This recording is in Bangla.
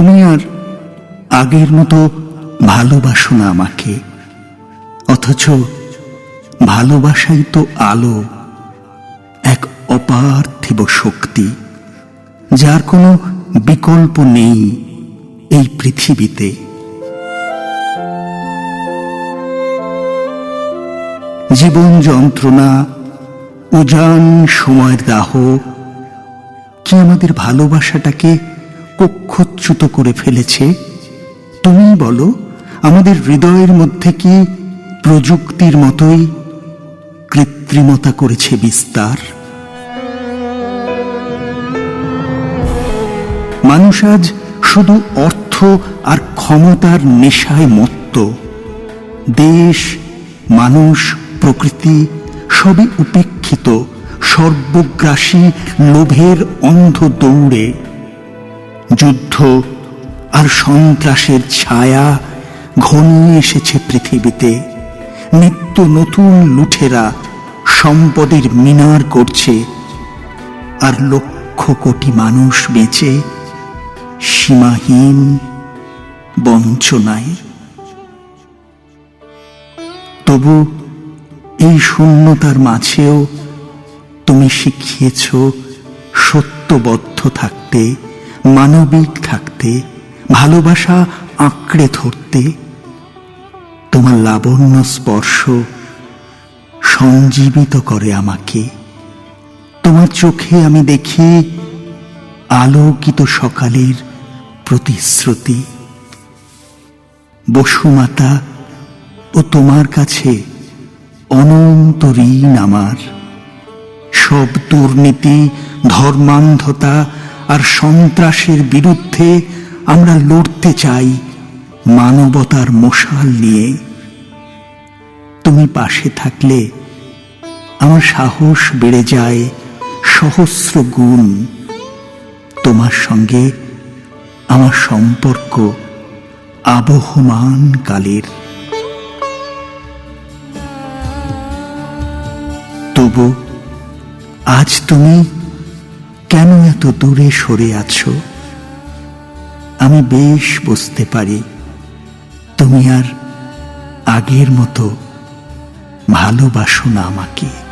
তুমি আর আগের মতো ভালোবাসো না আমাকে। অথচ ভালোবাসাই তো আলো, এক অপার্থিব শক্তি, যার কোনো বিকল্প নেই এই পৃথিবীতে। জীবন যন্ত্রণা, উজান সময়ের দাহ, কি আমাদের ভালোবাসাটাকে কক্ষচ্যুত করে ফেলেছে। তুমি বলো, আমাদের হৃদয়ের মধ্যে কি প্রযুক্তির মতোই কৃত্রিমতা করেছে বিস্তার? মানুষ আজ শুধু অর্থ আর ক্ষমতার নেশায় মত্ত। দেশ, মানুষ, প্রকৃতি সবই উপেক্ষিত, সর্বগ্রাসী লোভের অন্ধ দৌড়ে। যুদ্ধ আর সন্ত্রাসের ছায়া ঘনিয়ে এসেছে পৃথিবীতে। নিত্য নতুন লুঠেরা সম্পদের মিনার করছে আর লক্ষ কোটি মানুষ বেঁচে সীমাহীন বঞ্চনায়। তবু এই শূন্যতার মাঝেও তুমি শিখিয়েছ সত্যবদ্ধ থাকতে। মানবিক থাকতে, ভালোবাসা আঁকড়ে ধরতে, তোমার লাবণ্য স্পর্শ সঞ্জীবিত করে আমাকে। তোমার চোখে আমি দেখি আলোকিত সকালের প্রতিশ্রুতি। বসুমাতা ও তোমার কাছে অনন্ত ঋণ আমার। সব দুর্নীতি, ধর্মান্ধতা আর সন্ত্রাসের বিরুদ্ধে আমরা লড়তে চাই মানবতার মশাল নিয়ে। তুমি পাশে থাকলে আমার সাহস বেড়ে যায় সহস্র গুণ। তোমার সঙ্গে আমার সম্পর্ক আবহমান কালের। তবু আজ তুমি কেন এত দূরে সরে আছো? আমি বেশ বুঝতে পারি, তুমি আর আগের মতো ভালোবাসো না আমাকে।